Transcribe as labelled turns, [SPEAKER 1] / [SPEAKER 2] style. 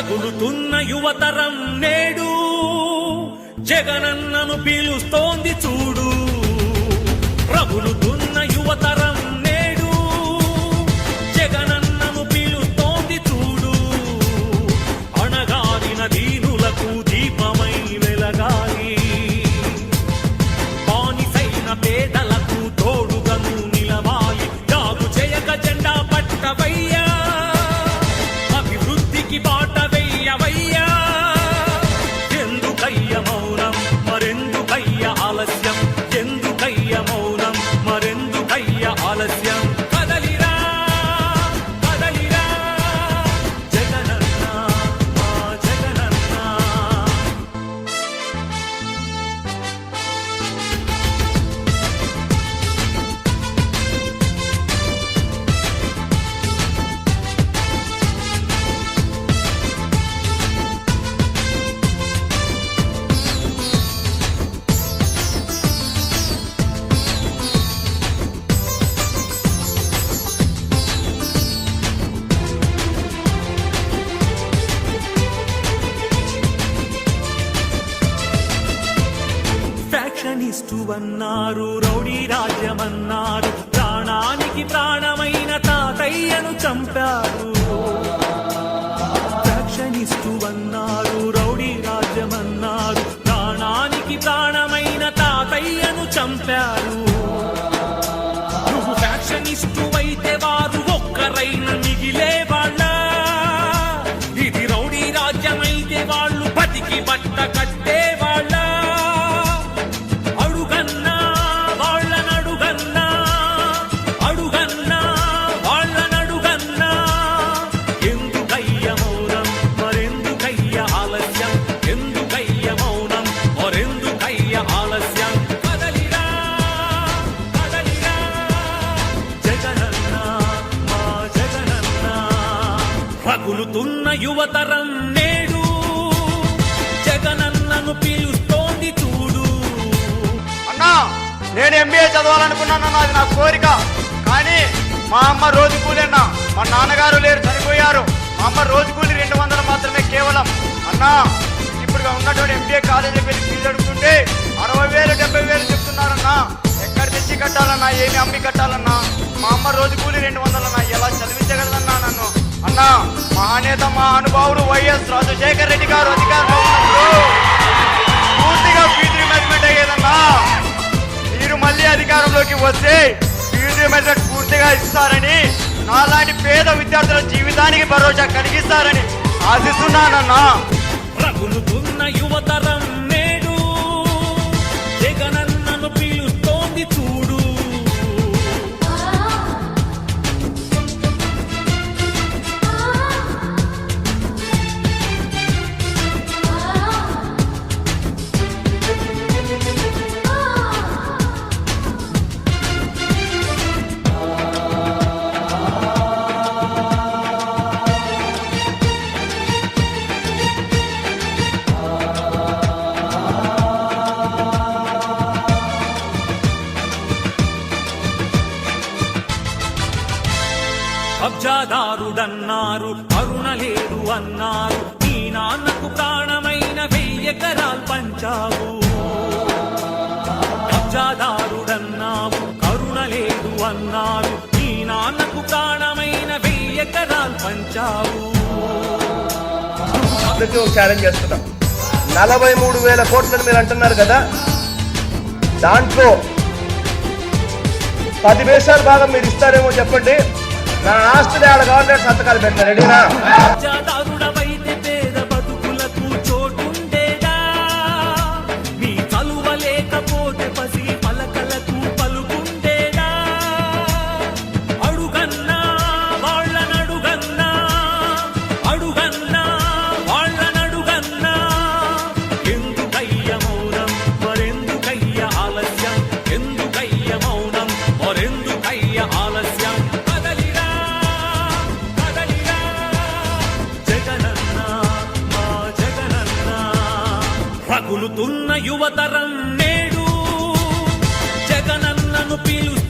[SPEAKER 1] రగులుతున్న యువతరం నేడు జగనన్నను పీలుస్తోంది చూడు. ప్రభులుతున్న அவரை ఫ్యాక్షనిస్టు రౌడీ రాజ్యమన్నారు. ప్రాణానికి ప్రాణమైన తాతయ్యను చంపారు. రక్షణిస్తువన్నారు రౌడీ రాజ్యమన్నారు. ప్రాణానికి ప్రాణమైన తాతయ్యను చంపారు. నువ్వు ఫ్యాక్షనిస్టు వారు ఒక్కరైన మిగిలే వాళ్ళ. ఇది రౌడీ రాజ్యమైతే వాళ్ళు బతికి బట్ట కట్టే ఎందుకయ్య మౌనం మరెందుకయ్య ఆలస్యం. కదలిరా కదలిరా జగనన్న మా జగనన్న. రగులుతున్న యువతరం నేడు జగనన్నను పిలుస్తోంది చూడు.
[SPEAKER 2] అన్నా నేను ఎంబీఏ చదవాలనుకున్నాను అది నా కోరిక. కానీ మా అమ్మ రోజు కూలి మా నాన్నగారు లేరు చనిపోయారు. మా అమ్మ రోజు కూలి రెండు వందలు మాత్రమే కేవలం. అన్నా ఎంబీఏ కాలేజీ వెళ్ళి ఫీజు అడుగుతుంటే అరవై వేలు డెబ్బై వేలు చెప్తున్నారన్నా. ఎక్కడ తెచ్చి కట్టాలన్నా ఏమి అమ్మి కట్టాలన్నా? మా అమ్మ రోజు కూలి రెండు వందలన్నా. ఎలా చదివించగలదన్నా నన్ను? అన్నా మహానేత మా అనుభావుడు వైఎస్ రాజశేఖర్ రెడ్డి గారు అధికారంలో ఉన్నప్పుడు పూర్తిగా ఫీజు రిమెంట్మెంట్ అయ్యేదన్నా. మీరు మళ్ళీ అధికారంలోకి వస్తే ఫీజు రిమెంట్మెంట్ పూర్తిగా ఇస్తారని నాలాంటి పేద విద్యార్థుల జీవితానికి భరోసా కలిగిస్తారని ఆశిస్తున్నానన్నా.
[SPEAKER 1] రగులుతున్న యువతరం. కబ్జాదారుడన్నారు కరుణ లేదు అన్నారు నీ నాన్నకు ప్రాణమైన వెయ్యెకరాలు పంచావు. కబ్జాదారుడన్నావు కరుణ లేదు అన్నారు నీ నాన్నకు ప్రాణమైన వెయ్యెకరాలు పంచావు.
[SPEAKER 3] అందరికీ ఒక ఛాలెంజ్ చేస్తున్నాం. నలభై మూడు వేల కోట్లని మీరు అంటున్నారు కదా దాంట్లో పది వేసాల భాగం మీరు ఇస్తారేమో చెప్పండి. నా ఆస్తిని ఆడ గవర్నమెంట్ సంతకాలు పెట్టారు రెడీనా?
[SPEAKER 1] పలుకులుతున్న యువతరం నేడు జగనన్నను పిలుస్తూ